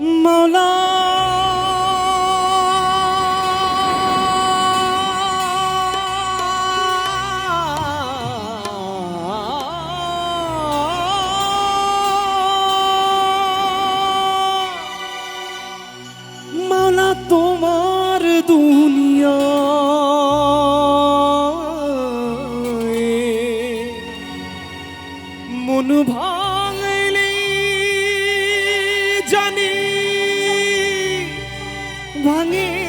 মাওলা তোমার দুনিয়া। মন ভাঙে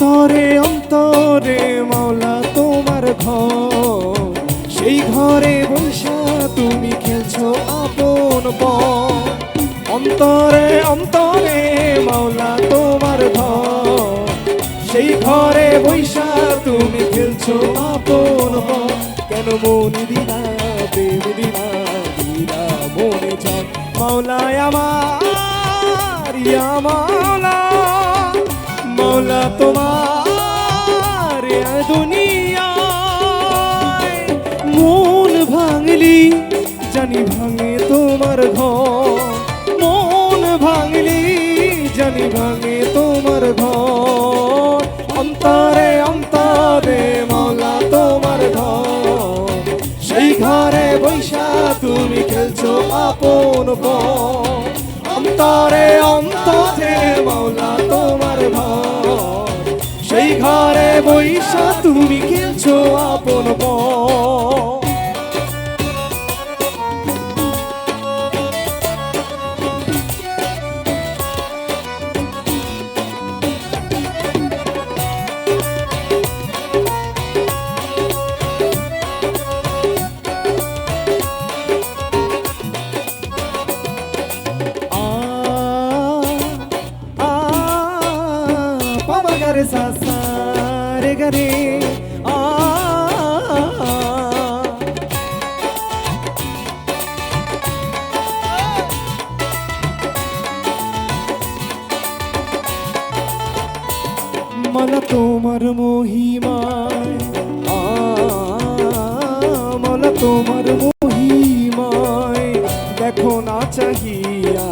অন্তরে অন্তরে মাওলা তোমার ঘর। সেই ঘরে বৈশা তুমি খেলছো আপন অন্তরে অন্তরে মাওলা তোমার ঘর। সেই ঘরে বৈশা তুমি খেলছো আপন কেন মন দিলা, প্রেম দিলা দিলা মনে চান মাওলায় আমার ভাঙলি, জানি ভাঙে তোমার ঘর। মন ভাঙলি, জানি ভাঙে তোমার ঘর। অন্তরে অন্তরে মৌলা তোমার ঘর। সেই ঘরে বৈশা তুমি খেলছো আপন অন্তরে অন্তরে মৌলা তোমার ঘর। সেই ঘরে বৈশা তুমি খেলছো আপন বন মহিমায় আ তোমার মহিমায়। দেখো না চাহিয়া,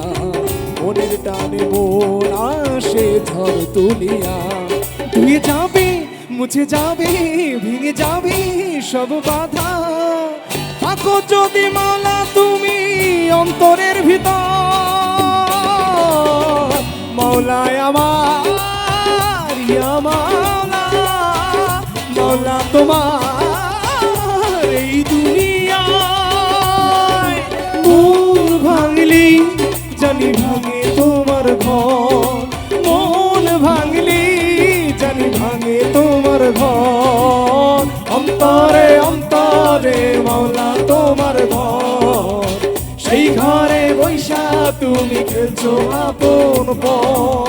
মনের টানে মন আসে ঝড় তুলিয়া। তুই যাবে, মুছে যাবে, ভেঙে যাবে সব বাধা। থাকো যদি মালা তুমি অন্তরের ভিতর মৌলায় আমার মাওলা তোমার এই দুনিয়ায় মন ভাঙলি, জানি ভাঙে তোমার ঘর। মন ভাঙলি, জানি ভাঙে তোমার ঘর। অন্তরে অন্তরে মৌলা তোমার ঘর। সেই ঘরে বৈশা তুমি খেলছো আপন পর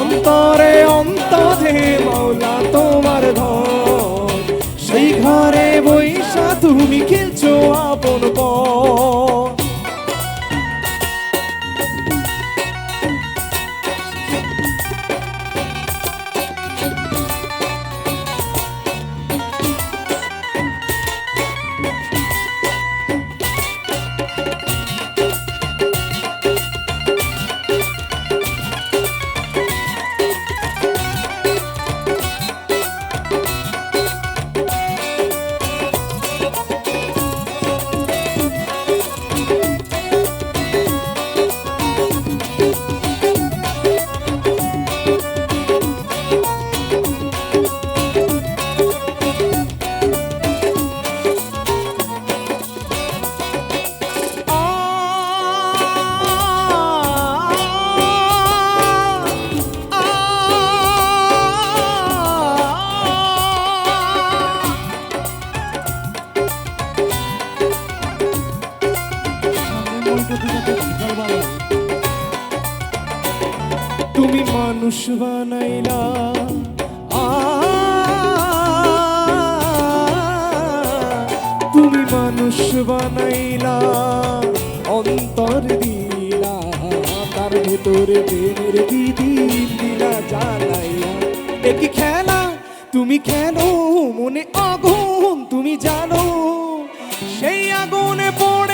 অন্তরে অন্তরে তুমি খেলছো আপন তুমি মানুষ বানাইলা। তুমি মানুষ বানাইলা। অন্তর দিলা, তার ভেতরে প্রেমের বিদিন দিলা জ্বালাইয়া একই খেলা? তুমি কেন মনে আগুন, তুমি জানো। সেই আগুনে পড়ে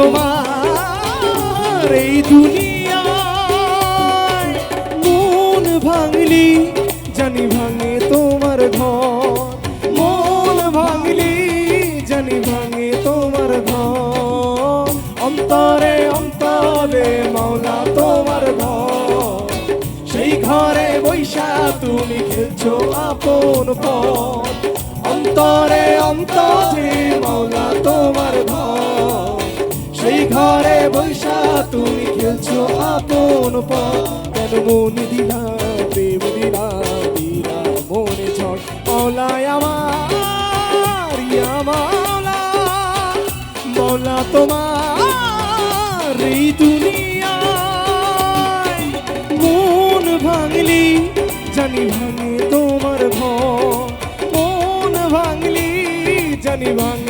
তোমার এই দুনিয়ায় মন ভাঙলি, জানি ভাঙে তোমার ঘর। মন ভাঙলি, জানি ভাঙে তোমার ঘর। অন্তরে অন্তরে মাওলা তোমার ঘর। সেই ঘরে বৈশা তুমি খেলছো আপন পথ। অন্তরে অন্তরে মাওলা তোমার ঘর। সেই ঘরে বৈশা তুমি খেলছো আপন কেন মন দিলা, প্রেম দিলা দিলা মনে ঝড়। মৌলায় আমার মৌলা তোমার এই দুনিয়ায়। মন ভাঙলি, জানি ভাঙে তোমার ঘর মন ভাঙলি, জানি ভাঙে